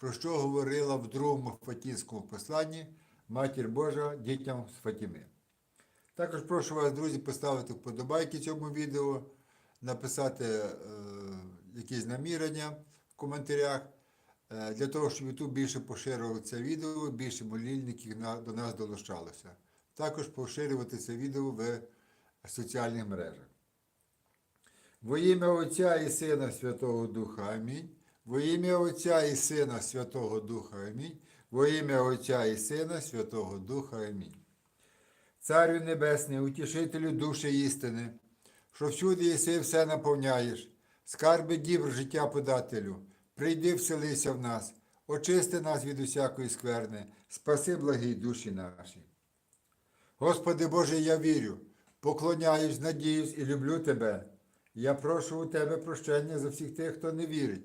про що говорила в другому Фатінському посланні Матір Божа дітям з Фатіми. Також прошу вас, друзі, поставити вподобайки цьому відео, написати е, якісь намірення в коментарях, е, для того, щоб YouTube більше поширював це відео, більше молільників на, до нас долучалося. Також поширювати це відео в соціальних мережах. Во ім'я Отця і Сина Святого Духа Амінь. Во ім'я Отця і Сина Святого Духа Амінь. Во ім'я Отця і Сина Святого Духа Амінь. Царю Небесний, утішителю душі істини, що всюди єси все наповняєш, скарби дібр життя подателю, прийди вселися в нас, очисти нас від усякої скверни, спаси благі душі наші. Господи Боже, я вірю, поклоняюсь, надіюсь і люблю Тебе. Я прошу у Тебе прощення за всіх тих, хто не вірить,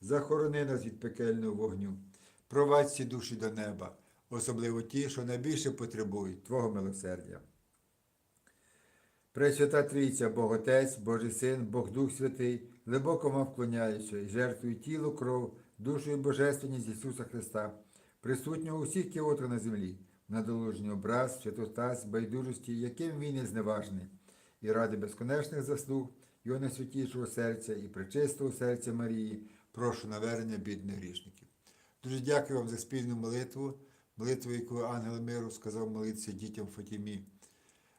захорони нас від пекельного вогню, провадь всі душі до неба, особливо ті, що найбільше потребують Твого милосердя. Пресвята Трійця, Бог Отець, Божий Син, Бог Дух Святий, глибоко вам вклоняюся і жертвую тіло, кров, душу і божественність Ісуса Христа, присутнього у всіх кіотрах на землі, на надолужній образ, святостас, байдужості, яким він є зневажний, і ради безконечних заслуг Його найсвятішого серця і пречистого серця Марії, прошу навернення бідних грішників. Дуже дякую вам за спільну молитву, молитву, яку Ангел Миру сказав молитися дітям Фатімі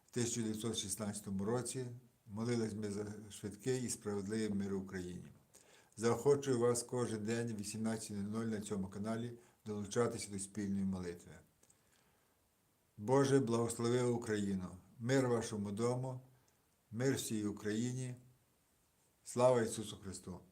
в 1916 році. Молились ми за швидкий і справедливий мир в Україні. Заохочую вас кожен день в 18.00 на цьому каналі долучатися до спільної молитви. Боже, благослови Україну, мир вашому дому, мир всій Україні. Слава Ісусу Христу!